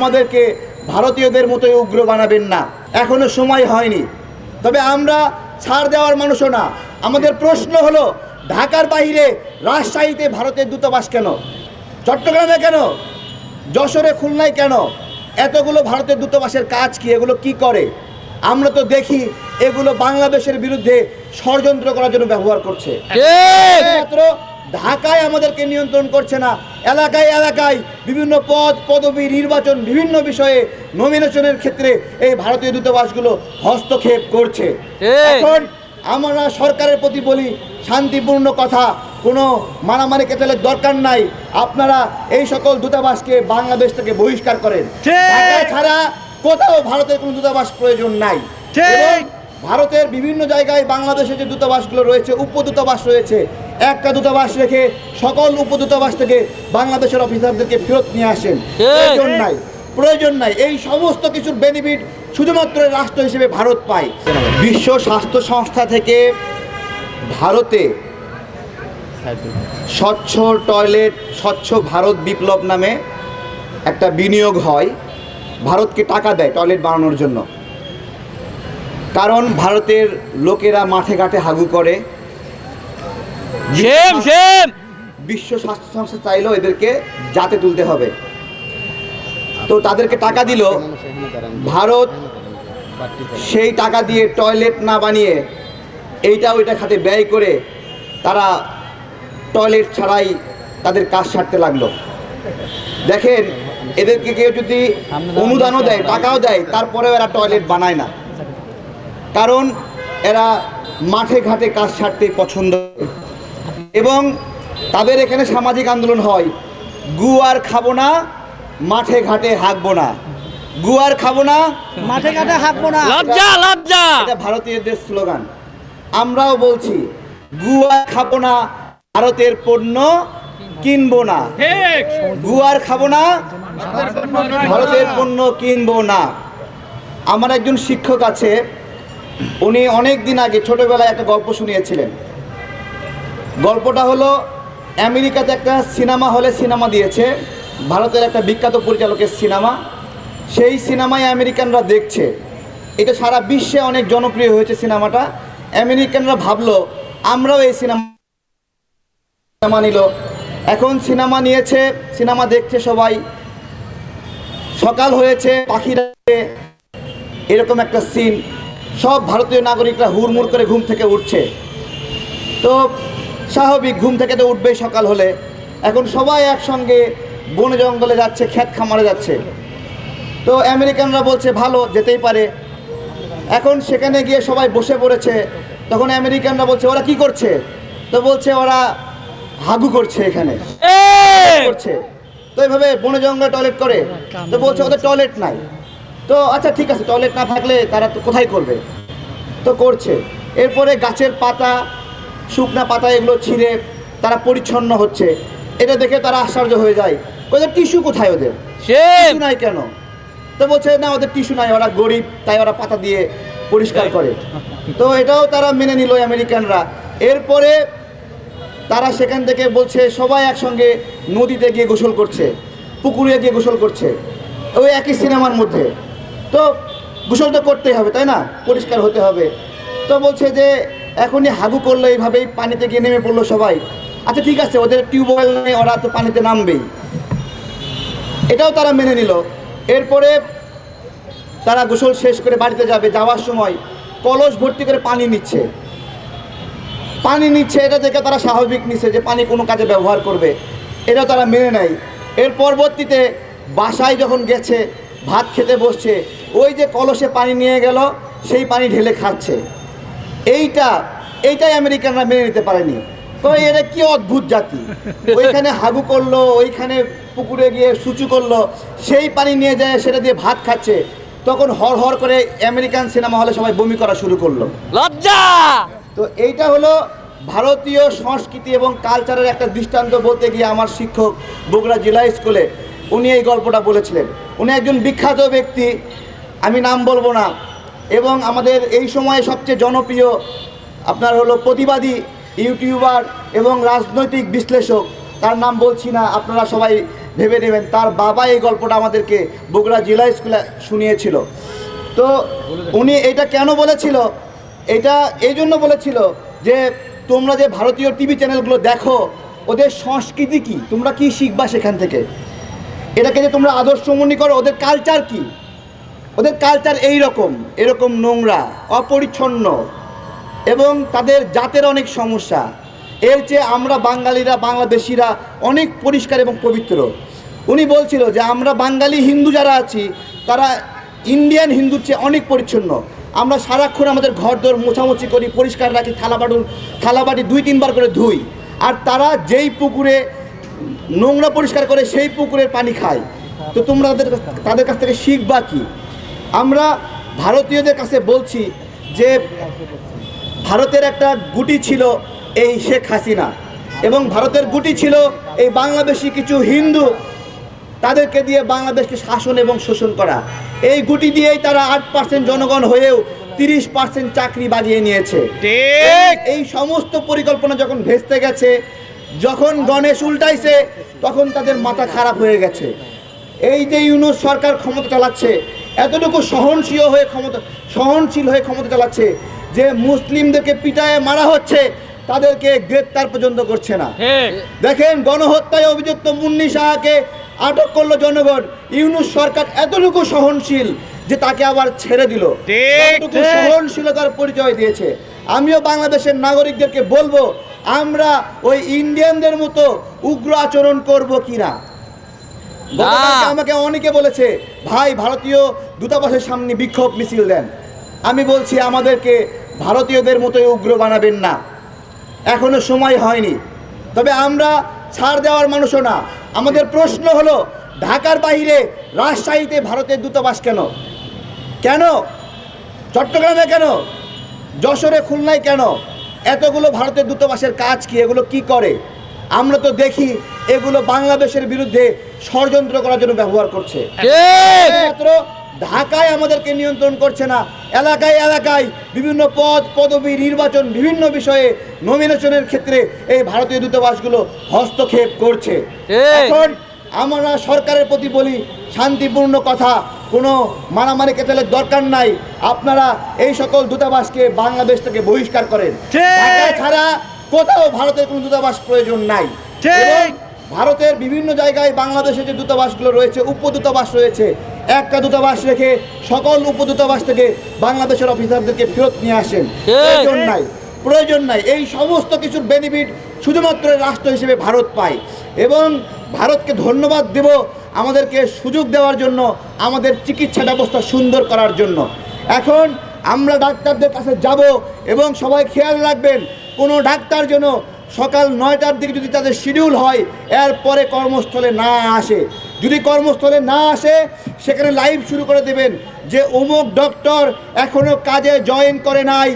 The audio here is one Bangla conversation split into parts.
আমাদেরকে ভারতীয়দের মতোই উগ্র বানাবেন না। এখনও সময় হয়নি। তবে আমরা ছাড় দেওয়ার মানুষও না। আমাদের প্রশ্ন হলো ঢাকার বাইরে রাজশাহীতে ভারতের দূতাবাস কেন? চট্টগ্রামে কেন? যশোরে খুলনায় কেন? এতগুলো ভারতের দূতাবাসের কাজ কি? এগুলো কি করে? আমরা তো দেখি এগুলো বাংলাদেশের বিরুদ্ধে ষড়যন্ত্র করার জন্য ব্যবহার করছে। মাত্র ঢাকায় আমাদেরকে নিয়ন্ত্রণ করছে না এলাকায় এলাকায় বিভিন্ন পদ পদবি নির্বাচন বিভিন্ন বিষয়ে নমিনেশনের ক্ষেত্রে এই ভারতীয় দূতাবাসগুলো হস্তক্ষেপ করছে। এখন আমরা সরকারের প্রতি বলি শান্তিপূর্ণ কথা কোনো মারামারি কেচালের দরকার নাই। আপনারা এই সকল দূতাবাসকে বাংলাদেশ থেকে বহিষ্কার করেন। ছাড়া কোথাও ভারতের কোনো দূতাবাস প্রয়োজন নাই। ঠিক। ভারতের বিভিন্ন জায়গায় বাংলাদেশের যে দূতাবাসগুলো রয়েছে উপদূতাবাস রয়েছে একটা দূতাবাস রেখে সকল উপদূতাবাস থেকে বাংলাদেশের অফিসারদেরকে ফেরত নিয়ে আসেন। প্রয়োজন নাই প্রয়োজন নাই। এই সমস্ত কিছুর বেনিফিট শুধুমাত্র রাষ্ট্র হিসেবে ভারত পায়। বিশ্ব স্বাস্থ্য সংস্থা থেকে ভারতে স্বচ্ছ টয়লেট স্বচ্ছ ভারত বিপ্লব নামে একটা বিনিয়োগ হয়। ভারতকে টাকা দেয় টয়লেট বানানোর জন্য। কারণ ভারতের লোকেরা মাঠে ঘাটে হাগু করে। সেম সেম বিশ্ব স্বাস্থ্য সংস্থা চাইলেও এদেরকে যাতে তুলতে হবে। তো তাদেরকে টাকা দিল। ভারত সেই টাকা দিয়ে টয়লেট না বানিয়ে এইটা ওইটা খাতে ব্যয় করে তারা টয়লেট ছাড়াই তাদের কাজ সারতে লাগল। দেখেন এদেরকে কেউ যদি অনুদানও দেয় টাকাও দেয় তারপরেও এরা টয়লেট বানায় না। কারণ এরা মাঠে ঘাটে কাজ সারতে পছন্দ করে। এবং তাদের এখানে সামাজিক আন্দোলন হয়। গু আর খাব না মাঠে ঘাটে হাঁকবো না। গু আর খাব না মাঠে ঘাটে হাঁকবো না। লজ্জা লজ্জা! এটা ভারতীয়দের স্লোগান। আমরাও বলছি গুয়ার খাব না ভারতের পণ্য কিনবো না। গুয়ার খাব না ভারতের পণ্য কিনবো না। আমার একজন শিক্ষক আছে উনি অনেক দিন আগে ছোটবেলায় একটা গল্প শুনিয়েছিলেন। গল্পটা হলো, আমেরিকাতে একটা সিনেমা হলে সিনেমা দিয়েছে, ভারতের একটা বিখ্যাত পরিচালকের সিনেমা। সেই সিনেমায় আমেরিকানরা দেখছে। এটা সারা বিশ্বে অনেক জনপ্রিয় হয়েছে সিনেমাটা। আমেরিকানরা ভাবলো, আমরাও এই সিনেমা সিনেমা নিল। এখন সিনেমা নিয়েছে, সিনেমা দেখছে সবাই। সকাল হয়েছে পাখিরা এরকম একটা সিন সব ভারতীয় নাগরিকরা হুড়মুড় করে ঘুম থেকে উঠছে। তো স্বাভাবিক ঘুম থেকে তো উঠবেই সকাল হলে। এখন সবাই একসঙ্গে বনে জঙ্গলে যাচ্ছে ক্ষেত খামারে যাচ্ছে। তো আমেরিকানরা বলছে ভালো যেতেই পারে। এখন সেখানে গিয়ে সবাই বসে পড়েছে। তখন আমেরিকানরা বলছে ওরা কি করছে? তো বলছে ওরা হাগু করছে এখানে। করছে। তো এইভাবে বনে জঙ্গলে টয়লেট করে। তো বলছে ওদের টয়লেট নাই। তো আচ্ছা ঠিক আছে টয়লেট না থাকলে তারা তো কোথায় করবে? তো করছে। এরপরে গাছের পাতা শুকনা পাতা এগুলো ছিঁড়ে তারা পরিচ্ছন্ন হচ্ছে। এটা দেখে তারা আশ্চর্য হয়ে যায়। ওদের টিস্যু কোথায় ওদের? টিস্যু নাই কেন? তো বলছে না ওদের টিস্যু নাই ওরা গরিব তাই ওরা পাতা দিয়ে পরিষ্কার করে। তো এটাও তারা মেনে নিল আমেরিকানরা। এরপরে তারা সেখান থেকে বলছে সবাই একসঙ্গে নদীতে গিয়ে গোসল করছে পুকুরে গিয়ে গোসল করছে ওই একই সিনেমার মধ্যে। তো গোসল তো করতেই হবে তাই না? পরিষ্কার হতে হবে। তো বলছে যে এখনই হাগু করল এইভাবেই পানিতে গিয়ে নেমে পড়ল সবাই। আচ্ছা ঠিক আছে, ওদের টিউবওয়েল নেই ওরা তো পানিতে নামবেই। এটাও তারা মেনে নিল। এরপরে তারা গোসল শেষ করে বাড়িতে যাবে, যাওয়ার সময় কলস ভর্তি করে পানি নিচ্ছে। পানি নিচ্ছে, এটা দেখে তারা স্বাভাবিক নিচ্ছে যে পানি কোনো কাজে ব্যবহার করবে। এটাও তারা মেনে নেয়। এর পরবর্তীতে বাসায় যখন গেছে, ভাত খেতে বসছে, ওই যে কলসে পানি নিয়ে গেল, সেই পানি ঢেলে খাচ্ছে। এইটা এইটাই আমেরিকানরা মেনে নিতে পারেনি। তো এটা কি অদ্ভুত জাতি? ওইখানে হাগু করল ওইখানে পুকুরে গিয়ে সুচু করল সেই পানি নিয়ে যায় সেটা দিয়ে ভাত খাচ্ছে। তখন হর হর করে আমেরিকান সিনেমা হলে সবাই বমি করা শুরু করল। লজ্জা! তো এইটা হলো ভারতীয় সংস্কৃতি এবং কালচারের একটা দৃষ্টান্ত বলতে গিয়ে আমার শিক্ষক বগুড়া জেলা স্কুলে উনি এই গল্পটা বলেছিলেন। উনি একজন বিখ্যাত ব্যক্তি আমি নাম বলব না। এবং আমাদের এই সময়ে সবচেয়ে জনপ্রিয় আপনার হলো প্রতিবাদী ইউটিউবার এবং রাজনৈতিক বিশ্লেষক। তার নাম বলছি না, আপনারা সবাই ভেবে নেবেন, তার বাবা এই গল্পটা আমাদেরকে বগুড়া জেলা স্কুলে শুনিয়েছিল। তো উনি এটা কেন বলেছিল? এটা এই জন্য বলেছিল যে, তোমরা যে ভারতীয় টিভি চ্যানেলগুলো দেখো, ওদের সংস্কৃতি কি? তোমরা কি শিখবা সেখান থেকে? এটাকে যে তোমরা আদর্শ মনে করো, ওদের কালচার কি? ওদের কালচার এই রকম এরকম নোংরা, অপরিচ্ছন্ন। এবং তাদের জাতের অনেক সমস্যা। এর চেয়ে আমরা বাঙালিরা, বাংলাদেশিরা অনেক পরিষ্কার এবং পবিত্র। উনি বলছিল যে, আমরা বাঙালি হিন্দু যারা আছি, তারা ইন্ডিয়ান হিন্দুর চেয়ে অনেক পরিচ্ছন্ন। আমরা সারাক্ষণ আমাদের ঘর দোর মোছামুছি করি, পরিষ্কার রাখি থালাবাটুর থালাবাটি দুই, তিনবার করে ধুই। আর তারা যেই পুকুরে নোংরা পরিষ্কার করে, সেই পুকুরের পানি খায়। তো তোমরা তাদের তাদের কাছ থেকে শিখবা কি? আমরা ভারতীয়দের কাছে বলছি যে ভারতের একটা গুটি ছিল এই শেখ হাসিনা এবং ভারতের গুটি ছিল এই বাংলাদেশি কিছু হিন্দু তাদেরকে দিয়ে বাংলাদেশকে শাসন এবং শোষণ করা। এই গুটি দিয়েই তারা আট পার্সেন্ট জনগণ হয়েও তিরিশ পার্সেন্ট চাকরি বাগিয়ে নিয়েছে। ঠিক। এই সমস্ত পরিকল্পনা যখন ভেস্তে গেছে যখন গণেশ উল্টাইছে তখন তাদের মাথা খারাপ হয়ে গেছে। এই যে ইউনুস সরকার ক্ষমতা চালাচ্ছে এতটুকু সহনশীল হয়ে ক্ষমতা সহনশীল হয়ে ক্ষমতা চালাচ্ছে যে মুসলিমদেরকে পিটায়ে মারা হচ্ছে তাদেরকে গ্রেপ্তার পর্যন্ত করছে না। দেখেন গণহত্যায় অভিযুক্ত মুন্নি শাহকে আটক করল জনগণ। ইউনুস সরকার এতটুকু সহনশীল যে তাকে আবার ছেড়ে দিল। এতটুকু সহনশীলতার পরিচয় দিয়েছে। আমিও বাংলাদেশের নাগরিকদেরকে বলব আমরা ওই ইন্ডিয়ানদের মতো উগ্র আচরণ করব কিনা? আমাকে অনেকে বলেছে ভাই ভারতীয় দূতাবাসের সামনে বিক্ষোভ মিছিল দেন। আমি বলছি আমাদেরকে ভারতীয়দের মতোই উগ্র বানাবেন না। এখনও সময় হয়নি। তবে আমরা ছাড় দেওয়ার মানুষও না। আমাদের প্রশ্ন হলো ঢাকার বাইরে রাজশাহীতে ভারতের দূতাবাস কেন? কেন? চট্টগ্রামে কেন? যশোরে খুলনায় কেন? এতগুলো ভারতের দূতাবাসের কাজ কি? এগুলো কি করে? আমরা তো দেখি এগুলো বাংলাদেশের বিরুদ্ধে ষড়যন্ত্র করার জন্য ব্যবহার করছে। ঢাকায় আমাদেরকে নিয়ন্ত্রণ করছে না এলাকায় এলাকায় বিভিন্ন পদ পদবি নির্বাচন বিভিন্ন বিষয়ে নমিনেশনের ক্ষেত্রে এই ভারতীয় দূতাবাসগুলো হস্তক্ষেপ করছে। এখন আমরা সরকারের প্রতি বলি শান্তিপূর্ণ কথা কোনো মারামারি কেতালের দরকার নাই। আপনারা এই সকল দূতাবাসকে বাংলাদেশ থেকে বহিষ্কার করেন। ঠিক। ছাড়া কোথাও ভারতের কোনো দূতাবাস প্রয়োজন নাই। ঠিক। ভারতের বিভিন্ন জায়গায় বাংলাদেশে যে দূতাবাসগুলো রয়েছে উপদূতাবাস রয়েছে একটা দূতাবাস রেখে সকল উপদূতাবাস থেকে বাংলাদেশের অফিসারদেরকে ফেরত নিয়ে আসেন। প্রয়োজন নাই প্রয়োজন নাই। এই সমস্ত কিছুর বেনিফিট শুধুমাত্র রাষ্ট্র হিসেবে ভারত পায়। এবং ভারতকে ধন্যবাদ দেব আমাদেরকে সুযোগ দেওয়ার জন্য আমাদের চিকিৎসা ব্যবস্থা সুন্দর করার জন্য। এখন আমরা ডাক্তারদের কাছে যাব এবং সবাই খেয়াল রাখবেন কোনো ডাক্তার যেন সকাল নয়টার দিকে যদি তাদের শিডিউল হয় এরপরে কর্মস্থলে না আসে। যদি কর্মস্থলে না আসে সেখানে লাইভ শুরু করে দেবেন যে অমুক ডক্টর এখনও কাজে জয়েন করে নাই।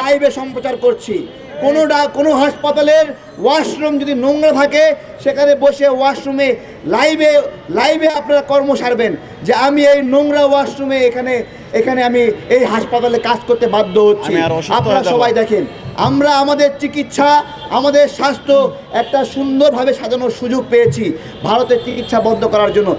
লাইভে সম্প্রচার করছি। কোনো ডা কোনো হাসপাতালের ওয়াশরুম যদি নোংরা থাকে সেখানে বসে ওয়াশরুমে লাইভে লাইভে আপনারা কর্ম সারবেন যে আমি এই নোংরা ওয়াশরুমে এখানে এখানে আমি এই হাসপাতালে কাজ করতে বাধ্য হচ্ছি। আপনারা সবাই দেখেন আমরা আমাদের চিকিৎসা আমাদের স্বাস্থ্য একটা সুন্দরভাবে সাজানোর সুযোগ পেয়েছি ভারতের চিকিৎসা বন্ধ করার জন্য।